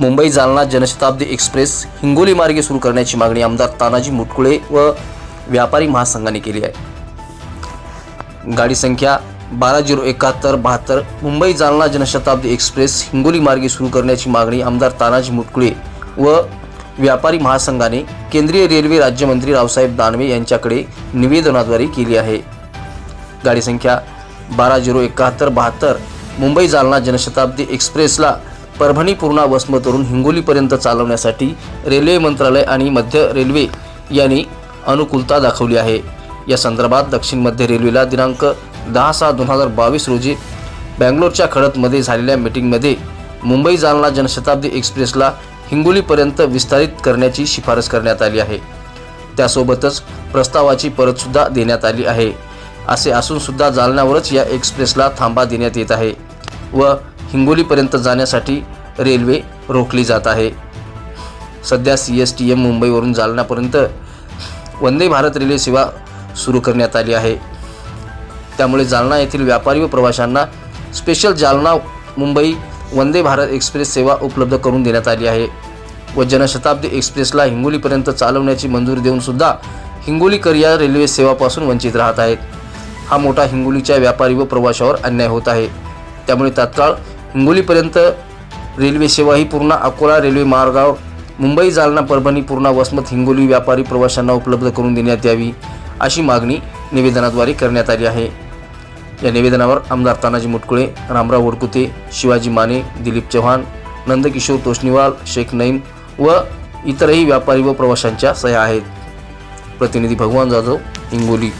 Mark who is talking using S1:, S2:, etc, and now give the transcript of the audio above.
S1: Mumbai Jalna Janshatabdi express Hingoli मार्गे सुरू करण्याची मागणी आमदार तानाजी मुटकुळे व व्यापारी महासंघाने केली आहे. गाडी संख्या बारा झिरो एकाहत्तर बहात्तर. मुंबई जालना जनशताब्दी एक्सप्रेस हिंगोली मार्गे सुरू करण्याची मागणी आमदार तानाजी मुटकुळे व व्यापारी महासंघाने केंद्रीय रेल्वे राज्यमंत्री रावसाहेब दानवे यांच्याकडे निवेदनाद्वारे केली आहे. गाडी संख्या बारा झिरो एकाहत्तर बहात्तर. मुंबई जालना जनशताब्दी एक्सप्रेसला परभणी पूर्णा वसमतवरून हिंगोलीपर्यंत चालवण्यासाठी रेल्वे मंत्रालय आणि मध्य रेल्वे यांनी अनुकूलता दाखवली आहे. या संदर्भात दक्षिण मध्य रेल्वेला दिनांक दहा सहा दोन हजार बावीस रोजी बँगलोरच्या खडतमध्ये झालेल्या मीटिंगमध्ये मुंबई जालना जनशताब्दी एक्सप्रेसला हिंगोलीपर्यंत विस्तारित करण्याची शिफारस करण्यात आली आहे. त्यासोबतच प्रस्तावाची परतसुद्धा देण्यात आली आहे. असे असूनसुद्धा जालन्यावरच या एक्सप्रेसला थांबा देण्यात येत आहे व हिंगोलीपर्यंत जाण्यासाठी रेल्वे रोखली जात आहे. सध्या सी एस टी एम मुंबईवरून जालन्यापर्यंत वंदे भारत रेल्वे सेवा सुरू करण्यात आली आहे. त्यामुळे जालना येथील व्यापारी व प्रवाशांना स्पेशल जालना मुंबई वंदे भारत एक्सप्रेस सेवा उपलब्ध करून देण्यात आली आहे व जनशताब्दी एक्सप्रेसला हिंगोलीपर्यंत चालवण्याची मंजुरी देऊन सुद्धा हिंगोलीकर या रेल्वे सेवापासून वंचित राहत आहेत. हा मोठा हिंगोलीच्या व्यापारी व प्रवाशावर अन्याय होत आहे. त्यामुळे तात्काळ हिंगोलीपर्यंत रेल्वे सेवा ही पूर्ण अकोला रेल्वे मार्गावर मुंबई जालना परभणी पूर्णा वसमत हिंगोली व्यापारी प्रवाशांना उपलब्ध करून देण्यात यावी अशी मागणी निवेदनाद्वारे करण्यात आली आहे. या निवेदनावर आमदार तानाजी मुटकुळे रामराव वडकुते शिवाजी माने दिलीप चव्हाण नंदकिशोर तोष्णीवाल शेख नईम व इतरही व्यापारी व प्रवाशांच्या सह्या आहेत. प्रतिनिधी भगवान जाधव हिंगोली.